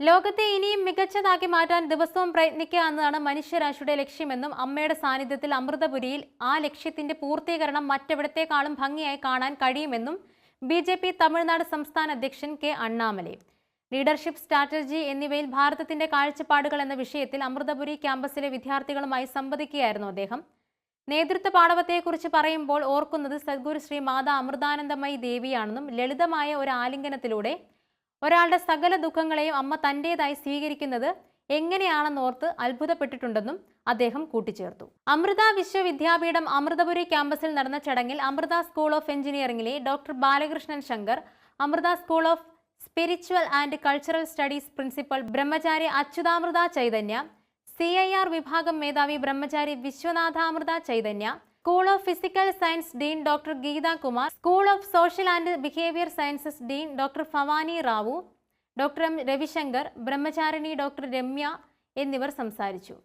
ലോകത്തെ ഇനിയും മികച്ചതാക്കി മാറ്റാൻ ദിവസവും പ്രയത്നിക്കുക എന്നതാണ് മനുഷ്യരാശിയുടെ ലക്ഷ്യമെന്നും അമ്മയുടെ സാന്നിധ്യത്തിൽ അമൃതപുരിയിൽ ആ ലക്ഷ്യത്തിന്റെ പൂർത്തീകരണം മറ്റെവിടത്തേക്കാളും ഭംഗിയായി കാണാൻ കഴിയുമെന്നും ബി ജെ പി തമിഴ്നാട് സംസ്ഥാന അധ്യക്ഷൻ കെ അണ്ണാമലൈ. ലീഡർഷിപ്പ് സ്ട്രാറ്റജി എന്നിവയിൽ ഭാരതത്തിന്റെ കാഴ്ചപ്പാടുകൾ എന്ന വിഷയത്തിൽ അമൃതപുരി ക്യാമ്പസിലെ വിദ്യാർത്ഥികളുമായി സംവദിക്കുകയായിരുന്നു അദ്ദേഹം. നേതൃത്വ പാടവത്തെക്കുറിച്ച് പറയുമ്പോൾ ഓർക്കുന്നത് സദ്ഗുരു ശ്രീ മാതാ അമൃതാനന്ദമയി ദേവിയാണെന്നും ലളിതമായ ഒരു ആലിംഗനത്തിലൂടെ ഒരാളുടെ സകല ദുഃഖങ്ങളെയും അമ്മ തന്റെതായി സ്വീകരിക്കുന്നത് എങ്ങനെയാണെന്നോർത്ത് അത്ഭുതപ്പെട്ടിട്ടുണ്ടെന്നും അദ്ദേഹം കൂട്ടിച്ചേർത്തു. അമൃത വിശ്വവിദ്യാപീഠം അമൃതപുരി ക്യാമ്പസിൽ നടന്ന ചടങ്ങിൽ Amrita school of എഞ്ചിനീയറിംഗിലെ doctor Balakrishnan Shankar Amrita school of spiritual and cultural studies principal Brahmachari Achyutamrita Chaitanya C വിഭാഗം മേധാവി Brahmachari Vishwanathamrita Chaitanya school of physical science dean doctor Geetha Kumar school of social and behaviour sciences dean doctor Bhavani Rao doctor M Ravishankar Brahmacharini doctor Ramya എന്നിവർ സംസാരിച്ചു.